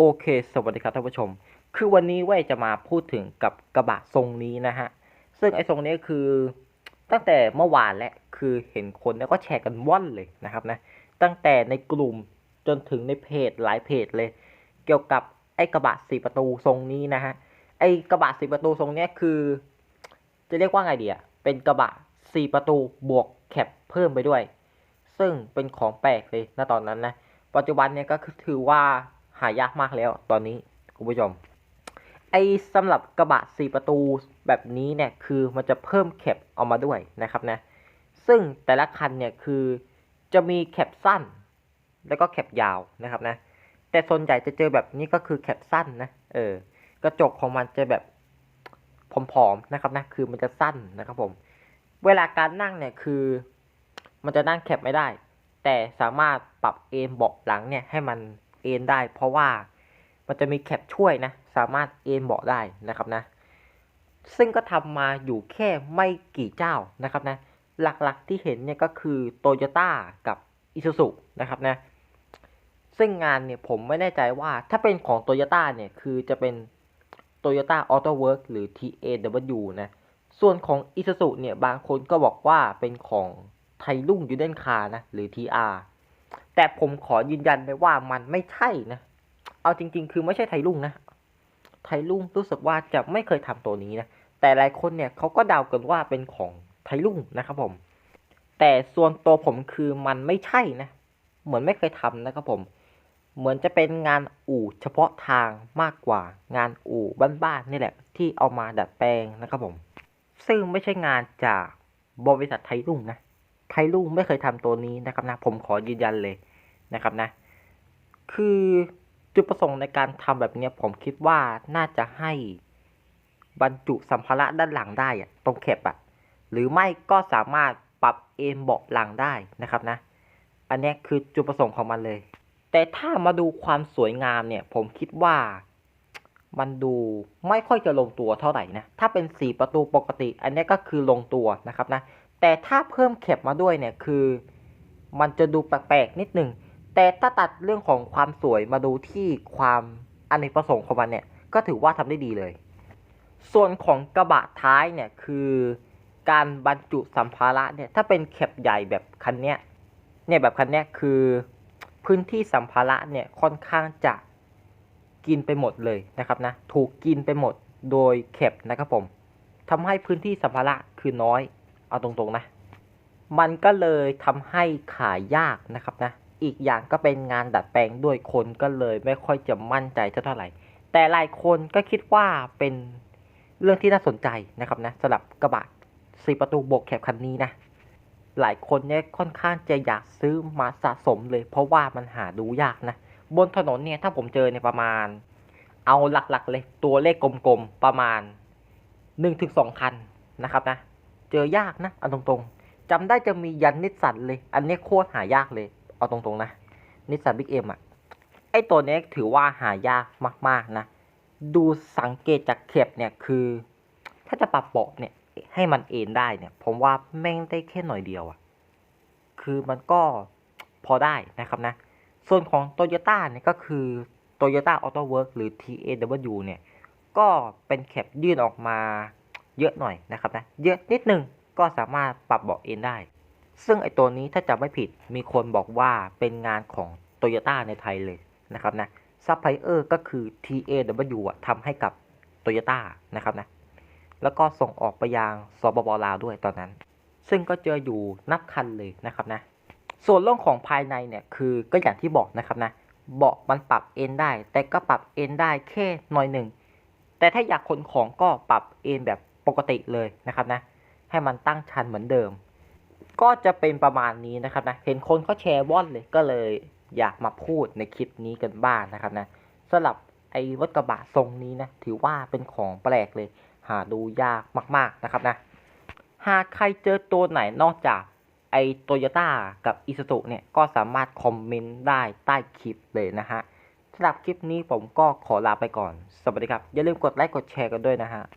โอเค สวัสดีครับท่านผู้ชม คือวันนี้เว้ยจะมาพูดถึงกับกระบะทรงนี้นะฮะ ซึ่งไอ้ทรงนี้คือตั้งแต่เมื่อวานและคือเห็นคนแล้วก็แชร์กันว่อนเลยนะครับนะ ตั้งแต่ในกลุ่มจนถึงในเพจหลายเพจเลย เกี่ยวกับไอ้กระบะสี่ประตูทรงนี้นะฮะ ไอ้กระบะสี่ประตูทรงนี้คือ จะเรียกว่าไงดีอะเป็นกระบะสี่ประตูบวกแคปเพิ่มไปด้วย ซึ่งเป็นของแปลกเลยณตอนนั้นนะ ปัจจุบันเนี่ยก็คือถือว่า หายากมากแล้วตอนนี้คุณผู้ชม ไอ้สำหรับกระบะสี่ประตูแบบนี้เนี่ยคือมันจะเพิ่มแคปเอามาด้วยนะครับนะ ซึ่งแต่ละคันเนี่ยคือจะมีแคปสั้น แล้วก็แคปยาวนะครับนะ แต่ส่วนใหญ่จะเจอแบบนี้ก็คือแคปสั้นนะเออกระจกของมันจะแบบผอมๆนะครับนะคือมันจะสั้นนะครับผม เวลาการนั่งเนี่ยคือมันจะนั่งแคปไม่ได้ แต่สามารถปรับเอนเบาะหลังเนี่ยให้มัน เอนได้ เพราะว่ามันจะมีแคปช่วยนะ สามารถเอนเบาะได้นะครับนะ ซึ่งก็ทำมาอยู่แค่ไม่กี่เจ้านะครับนะ หลักๆที่เห็นเนี่ยก็คือโตโยต้ากับอิซูซุนะครับนะ ซึ่งงานเนี่ยผมไม่แน่ใจว่าถ้าเป็นของโตโยต้าเนี่ยคือจะเป็น Toyota Auto Work หรือ TAW นะ ส่วนของ i s u z u เนี่ยบางคนก็บอกว่าเป็นของไทรุ่งยูเดนคานะ หรือ TR แต่ผมขอยืนยันไปว่ามันไม่ใช่นะ เอาจริง ๆ คือไม่ใช่ไทรุ่งนะ ไทรุ่งรู้สึกว่าจะไม่เคยทำตัวนี้นะ แต่หลายคนเนี่ยเขาก็เดากันว่าเป็นของไทรุ่งนะครับผม แต่ส่วนตัวผมคือมันไม่ใช่นะ เหมือนไม่เคยทำนะครับผม เหมือนจะเป็นงานอู่เฉพาะทางมากกว่า งานอู่บ้านๆนี่แหละ ที่เอามาดัดแปลงนะครับผม ซึ่งไม่ใช่งานจากบริษัทไทยรุ่งนะ ไทยรุ่งไม่เคยทำตัวนี้นะครับนะ ผมขอยืนยันเลย นะครับนะ คือจุดประสงค์ในการทำแบบนี้ผมคิดว่าน่าจะให้บรรจุสัมภาระด้านหลังได้ตรงแคปอะหรือไม่ก็สามารถปรับเอนเบาะหลังได้นะครับนะ อันนี้คือจุดประสงค์ของมันเลย แต่ถ้ามาดูความสวยงามเนี่ย ผมคิดว่ามันดูไม่ค่อยจะลงตัวเท่าไหร่นะ ถ้าเป็นสีประตูปกติ อันนี้ก็คือลงตัวนะครับนะ แต่ถ้าเพิ่มแคปมาด้วยเนี่ยคือ มันจะดูแปลกๆนิดนึง แต่ถ้าตัดเรื่องของความสวยมาดูที่ความอเนกประสงค์ของมันเนี่ย ก็ถือว่าทำได้ดีเลย ส่วนของกระบะท้ายเนี่ยคือการบรรจุสัมภาระเนี่ยถ้าเป็นแคปใหญ่แบบคันเนี้ยเนี่ยแบบคันเนี้ยคือพื้นที่สัมภาระเนี่ยค่อนข้างจะกินไปหมดเลยนะครับนะถูกกินไปหมดโดยแคปนะครับผมทำให้พื้นที่สัมภาระคือน้อย เอาตรงๆนะ มันก็เลยทำให้ขายยากนะครับนะ อีกอย่างก็เป็นงานดัดแปลงด้วยคนก็เลยไม่ค่อยจะมั่นใจเท่าไหร่ แต่หลายคนก็คิดว่าเป็นเรื่องที่น่าสนใจนะครับนะสำหรับกระบะสีประตูโบกแคปคันนี้นะ หลายคนเนี่ยค่อนข้างจะอยากซื้อมาสะสมเลย เพราะว่ามันหาดูยากนะ บนถนนเนี่ยถ้าผมเจอในประมาณ เอาหลักๆเลยตัวเลขกลมๆประมาณ 1-2 คันนะครับนะ เจอยากนะเอาตรงๆจำได้จะมียันนิสสันเลย อันนี้โคตรหายากเลย เอาตรงๆนะนิสสันบิ๊กเอ็มอะไอตัวนี้ถือว่าหายากมากๆนะ ดูสังเกตจากเข็บเนี่ยคือ ถ้าจะปรับเบาะเนี่ยให้มันเอนได้เนี่ย ผมว่าแม่งได้แค่หน่อยเดียวอะคือมันก็พอได้นะครับนะ ส่วนของ t o y ยต้าเนี่ยก็คือ Toyota Auto Work หรือ TAW เนี่ย ก็เป็นแคปยื่นออกมาเยอะหน่อยนะครับนะ เยอะนิดนึงก็สามารถปรับเบาะเอนได้ ซึ่งไอตัวนี้ถ้าจำไม่ผิดมีคนบอกว่าเป็นงานของ Toyota ในไทยเลยนะครับนะซัพพลายเออร์ก็คือ TAW ทำให้กับ Toyota นะครับนะแล้วก็ส่งออกไปยังสปปลาวด้วยตอนนั้น ซึ่งก็เจออยู่นับคันเลยนะครับนะส่วนเรื่องของภายในเนี่ยคือก็อย่างที่บอกนะครับนะเบาะมันปรับเอนได้ แต่ก็ปรับเอนได้แค่หน่อยหนึ่งแต่ถ้าอยากขนของก็ปรับเอนแบบปกติเลยนะครับนะให้มันตั้งชันเหมือนเดิม ก็จะเป็นประมาณนี้นะครับนะ เห็นคนเขาแชร์ว่อนเลยก็เลยอยากมาพูดในคลิปนี้กันบ้างนะครับนะสำหรับไอ้รถกระบะทรงนี้นะ ถือว่าเป็นของแปลกเลย หาดูยากมากๆนะครับนะ หากใครเจอตัวไหนนอกจากไอ้โตโยต้ากับอิส u ุเนี่ย ก็สามารถคอมเมนต์ได้ใต้คลิปเลยนะฮะสำหรับคลิปนี้ผมก็ขอลาไปก่อน สวัสดีครับ อย่าลืมกดไลค์กดแชร์กันด้วยนะฮะ